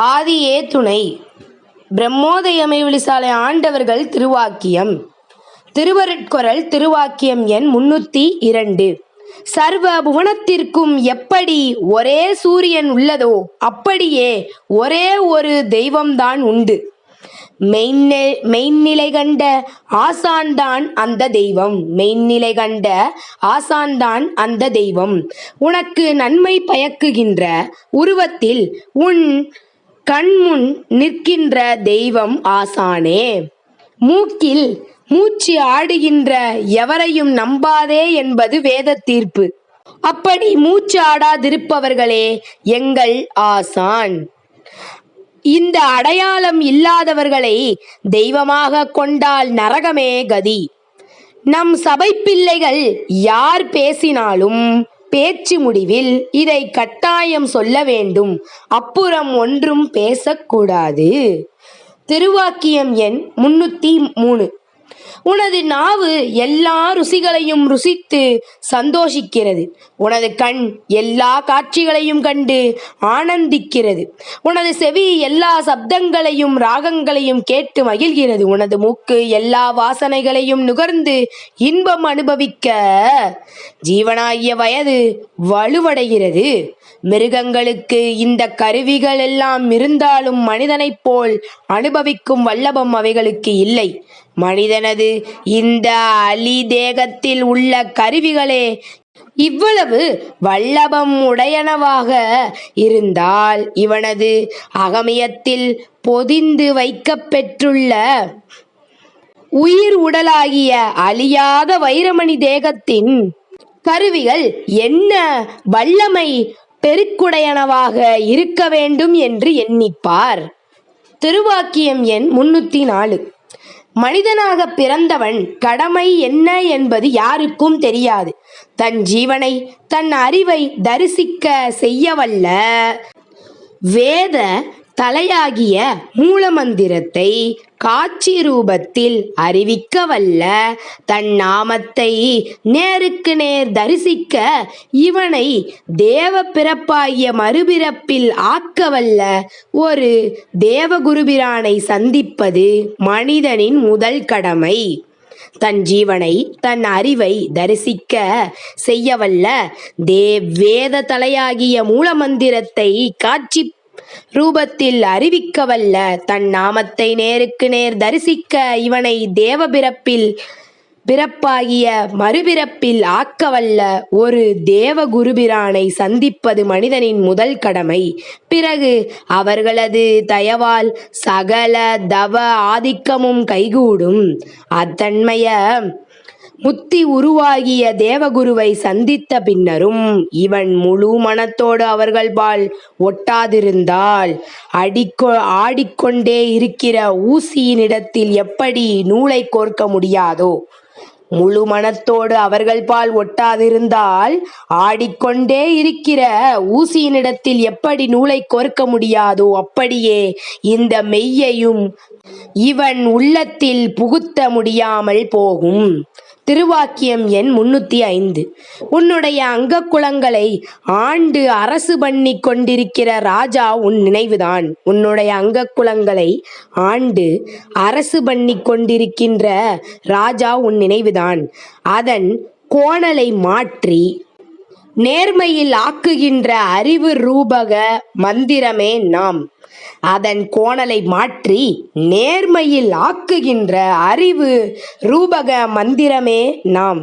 ஆதியே துணை. பிரம்மோதயமை விழிசாலை ஆண்டவர்கள் திருவாக்கியம். திருவருட்குரல் திருவாக்கியம் எண் முன்னூத்தி இரண்டு. சர்வ புவனத்திற்கும் எப்படி ஒரே சூரியன் உள்ளதோ அப்படியே ஒரே ஒரு தெய்வம்தான் உண்டு. மெய்நெல் மெய்நிலை கண்ட ஆசான்தான் அந்த தெய்வம். மெய்நிலை கண்ட ஆசான்தான் அந்த தெய்வம். உனக்கு நன்மை பயக்குகின்ற உருவத்தில் உன் கண்முன் நிற்கின்ற தெய்வம் ஆசானே. மூக்கில் மூச்சு ஆடுகின்ற எவரையும் நம்பாதே என்பது வேத தீர்ப்பு அப்படி மூச்சு ஆடாதிருப்பவர்களே எங்கள் ஆசான். இந்த அடையாளம் இல்லாதவர்களை தெய்வமாக கொண்டால் நரகமே கதி. நம் சபை பிள்ளைகள் யார் பேசினாலும் பேச்சு முடிவில் இதை கட்டாயம் சொல்ல வேண்டும். அப்புறம் ஒன்றும் பேசக்கூடாது. திருவாக்கியம் எண் முன்னூத்தி மூணு. உனது நாவு எல்லா ருசிகளையும் ருசித்து சந்தோஷிக்கிறது. உனது கண் எல்லா காட்சிகளையும் கண்டு ஆனந்திக்கிறது. உனது செவி எல்லா சப்தங்களையும் ராகங்களையும் கேட்டு மகிழ்கிறது. உனது மூக்கு எல்லா வாசனைகளையும் நுகர்ந்து இன்பம் அனுபவிக்க ஜீவனாகிய வயது வலுவடைகிறது. மிருகங்களுக்கு இந்த கருவிகள் எல்லாம் இருந்தாலும் மனிதனைப் போல் அனுபவிக்கும் வல்லபம் அவைகளுக்கு இல்லை. மனிதனது இந்த அலி தேகத்தில் உள்ள கருவிகளே இவ்வளவு வல்லபம் உடையனவாக இருந்தால் இவனது அகமியத்தில் பொதிந்து வைக்கப்பெற்றுள்ள உயிர் உடலாகிய அழியாத வைரமணி தேகத்தின் கருவிகள் என்ன வல்லமை பெருக்குடையனவாக இருக்க வேண்டும் என்று எண்ணிப்பார். திருவாக்கியம் எண் முன்னூத்தி நாலு. மனிதனாக பிறந்தவன் கடமை என்ன என்பது யாருக்கும் தெரியாது. தன் ஜீவனை தன் அறிவை தரிசிக்க செய்யவல்ல. வேத தலையாகிய மூலமந்திரத்தை காட்சி ரூபத்தில் அறிவிக்க வல்ல தன் நாமத்தை நேருக்கு நேர் தரிசிக்க இவனை தேவ பிறப்பாகிய மறுபிறப்பில் ஆக்கவல்ல ஒரு தேவகுருபிரானை சந்திப்பது மனிதனின் முதல் கடமை. தன் ஜீவனை தன் அறிவை தரிசிக்க செய்யவல்ல தேவ் வேத தலையாகிய மூலமந்திரத்தை காட்சி ரூபத்தில் அறிவிக்கவல்ல. தன் நாமத்தை நேருக்கு நேர் தரிசிக்க இவனை தேவ பிறப்பில் பிறப்பாகிய மறுபிறப்பில் ஆக்கவல்ல. ஒரு தேவ குருபிரானை சந்திப்பது மனிதனின் முதல் கடமை. பிறகு அவர்களது தயவால் சகல தவ ஆதிக்கமும் கைகூடும். அத்தன்மைய முத்தி உருவாகிய தேவகுருவை சந்தித்த பின்னரும் இவன் முழு மனத்தோடு அவர்கள்பால் ஒட்டாதிருந்தால் அடிக்கொ ஆடிக்கொண்டே இருக்கிற ஊசியினிடத்தில் எப்படி நூலை கோர்க்க முடியாதோ? முழு மனத்தோடு அவர்கள்பால் ஒட்டாதிருந்தால் ஆடிக்கொண்டே இருக்கிற ஊசியினிடத்தில் எப்படி நூலை கோர்க்க முடியாதோ அப்படியே இந்த மெய்யையும் இவன் உள்ளத்தில் புகுத்த முடியாமல் போகும். திருவாக்கியம் எண் முன்னூத்தி ஐந்து. உன்னுடைய அங்கக்குளங்களை ஆண்டு அரசு பண்ணி கொண்டிருக்கிற ராஜா உன் நினைவுதான். உன்னுடைய அங்கக்குளங்களை ஆண்டு அரசு பண்ணி கொண்டிருக்கின்ற ராஜா உன் நினைவுதான். அதன் கோணலை மாற்றி நேர்மையில் ஆக்குகின்ற அறிவு ரூபக மந்திரமே நாம். அதன் கோணலை மாற்றி நேர்மையில் ஆக்குகின்ற அறிவு ரூபக மந்திரமே நாம்.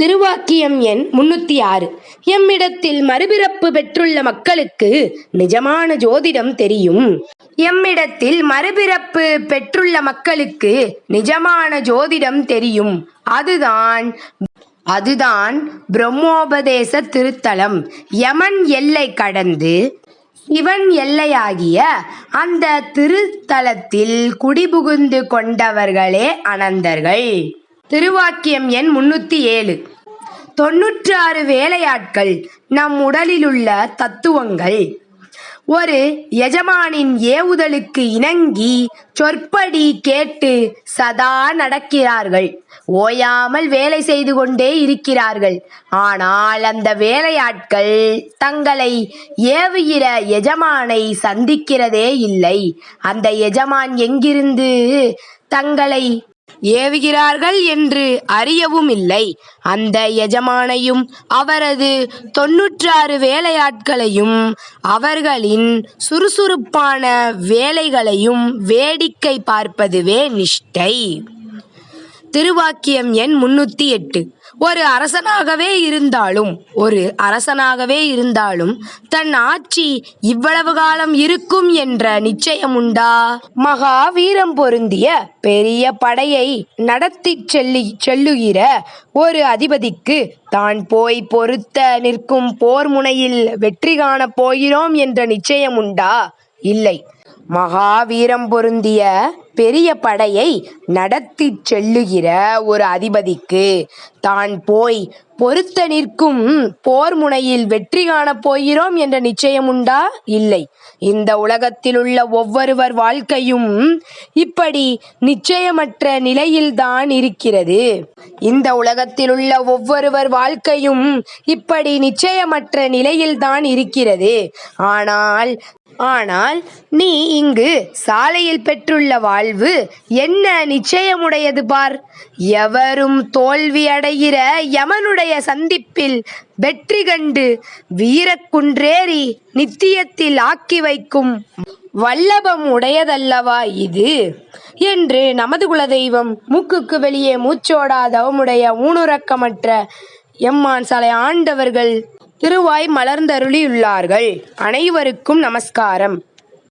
திருவாக்கியம் எண் முன்னூத்தி ஆறு எம்மிடத்தில் மறுபிறப்பு பெற்றுள்ள மக்களுக்கு நிஜமான ஜோதிடம் தெரியும். எம்மிடத்தில் மறுபிறப்பு பெற்றுள்ள மக்களுக்கு நிஜமான ஜோதிடம் தெரியும். அதுதான் அதுதான் பிரம்மோபதேச திருத்தலம். யமன் எல்லை கடந்து சிவன் எல்லையாகிய அந்த திருத்தலத்தில் குடிபுகுந்து கொண்டவர்களே அனந்தர்கள். திருவாக்கியம் எண் முன்னூத்தி ஏழு. தொன்னூற்றாறு வேலையாட்கள் நம் உடலிலுள்ள தத்துவங்கள். ஒரு எஜமானின் ஏவுதலுக்கு இணங்கி சொற்படி கேட்டு சதா நடக்கிறார்கள். ஓயாமல் வேலை செய்து கொண்டே இருக்கிறார்கள். ஆனால் அந்த வேலையாட்கள் தங்களை ஏவுகிற எஜமானை சந்திக்கிறதே இல்லை. அந்த எஜமான் எங்கிருந்து தங்களை ஏவுகிறார்கள் என்று அறியவும் இல்லை அந்த எஜமானையும் அவரது தொன்னூற்றாறு வேலையாட்களையும் அவர்களின் சுறுசுறுப்பான வேலைகளையும் வேடிக்கை பார்ப்பதுவே நிஷ்டை. திருவாக்கியம் எண் முன்னூத்தி எட்டு. ஒரு அரசனாகவே இருந்தாலும் ஒரு அரசனாகவே இருந்தாலும் தன் ஆட்சி இவ்வளவு காலம் இருக்கும் என்ற நிச்சயமுண்டா? மகாவீரம் பொருந்திய பெரிய படையை நடத்திச் செல்லி செல்லுகிற ஒரு அதிபதிக்கு தான் போய் பொறுத்த நிற்கும் போர் முனையில் வெற்றி காணப் போகிறோம் என்ற நிச்சயமுண்டா? இல்லை. மகாவீரம் பொருந்திய பெரிய படையை நடத்திச் செல்லுகிற ஒரு அதிபதிக்கு தான் போய் பொறுத்த நிற்கும் போர் முனையில் வெற்றி காணப் போகிறோம் என்ற நிச்சயமுண்டா இல்லை. இந்த உலகத்திலுள்ள ஒவ்வொருவர் வாழ்க்கையும் இப்படி நிச்சயமற்ற நிலையில்தான் இருக்கிறது. இந்த உலகத்திலுள்ள ஒவ்வொருவர் வாழ்க்கையும் இப்படி நிச்சயமற்ற நிலையில்தான் இருக்கிறது. ஆனால் ஆனால் நீ இங்கு சாலையில் பெற்றுள்ள வாழ்வு என்ன நிச்சயமுடையது பார். எவரும் தோல்வி அடைகிற யமனுடைய சந்திப்பில் வெற்றி கண்டு வீரக்குன்றேறி நித்தியத்தில் ஆக்கி வைக்கும். வல்லபம் உடையதல்லவா இது? என்று நமது குலதெய்வம் மூக்குக்கு வெளியே மூச்சோடா தவமுடைய ஊனுறக்கமற்ற எம்மான் சாலை ஆண்டவர்கள் திருவாய் மலர்ந்தருளியுள்ளார்கள். அனைவருக்கும் நமஸ்காரம்.